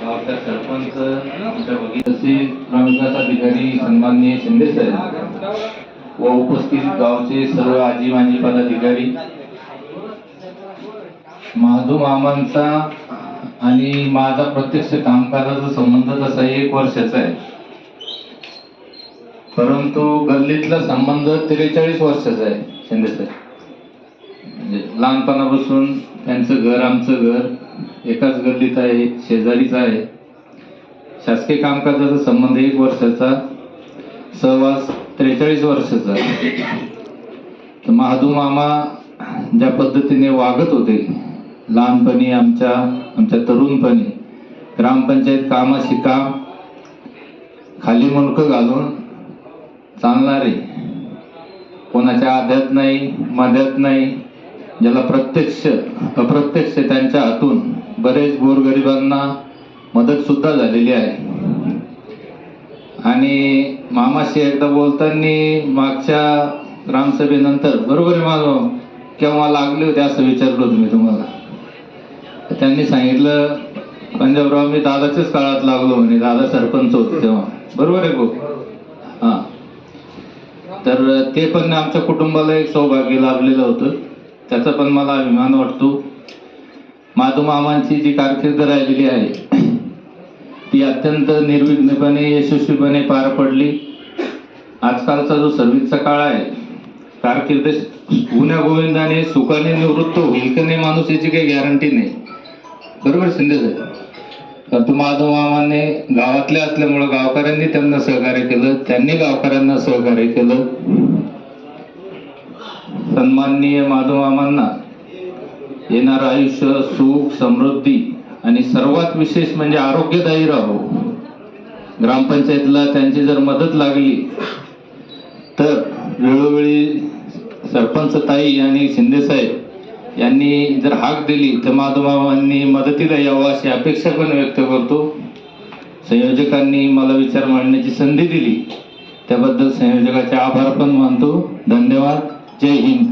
सरपंच तसेच ग्रामविकास अधिकारी सन्माननीय शिंदे साहेब व उपस्थित गावचे सर्व आजी माजी पदाधिकारी माधू मामांचा आणि माझा प्रत्यक्ष कामकाजाचा संबंध तसा एक वर्षाचा आहे. परंतु गल्लीतला संबंध त्रेचाळीस वर्षाचा आहे शिंदे साहेब. म्हणजे लहानपणापासून त्यांचं घर आमचं घर. एकाच गल्लीत आहे शेजारीच आहे. शासकीय कामकाजाचा संबंध एक वर्षाचा सहवास त्रेचाळीस वर्षाचा. तर महादू मामा ज्या पद्धतीने वागत होते लहानपणी आमच्या आमच्या तरुणपणी ग्रामपंचायत कामाशी काम खाली मुंडकं घालून चालणारे कोणाच्या आध्यात नाही मध्यात नाही ज्याला प्रत्यक्ष अप्रत्यक्ष त्यांच्या हातून बरेच गोरगरिबांना मदत सुद्धा झालेली आहे. आणि मामाशी एकदा बोलताना मागच्या ग्रामसभेनंतर बरोबर आहे माझं केव्हा लागले होते असं विचारलो तुम्ही मी तुम्हाला. त्यांनी सांगितलं पंजाबराव मी दादाच्याच काळात लागलो म्हणे दादा सरपंच होते तेव्हा. बरोबर आहे भाऊ. हां. तर ते पण आमच्या कुटुंबाला एक सौभाग्य लाभलेलं होतं. त्याचा पण मला अभिमान वाटतो. माधुमामांची जी कारकीर्द राहिलेली आहे ती अत्यंत निर्विघ्नपणे यशस्वीपणे पार पडली. आजकालचा जो सर्व्हिसचा काळ आहे कारकीर्द पुण्या गोविंदाने सुखाने निवृत्त होईल की नाही माणूस याची काही गॅरंटी नाही. बरोबर शिंदे साहेब? परंतु माधवमामाने गावातल्या असल्यामुळं गावकऱ्यांनी त्यांना सहकार्य केलं त्यांनी गावकऱ्यांना सहकार्य केलं. सन्माननीय माधवमामांना येणारं आयुष्य सुख समृद्धी आणि सर्वात विशेष म्हणजे आरोग्यदायी राहो. ग्रामपंचायतला त्यांची जर मदत लागली तर वेळोवेळी सरपंच ताई आणि शिंदेसाहेब यांनी जर हाक दिली तर माधवमामांनी मदतीला यावं अशी अपेक्षा पण व्यक्त करतो. संयोजकांनी मला विचार मांडण्याची संधी दिली. त्याबद्दल संयोजकाचे आभार पण मानतो. धन्यवाद. जय हिंद.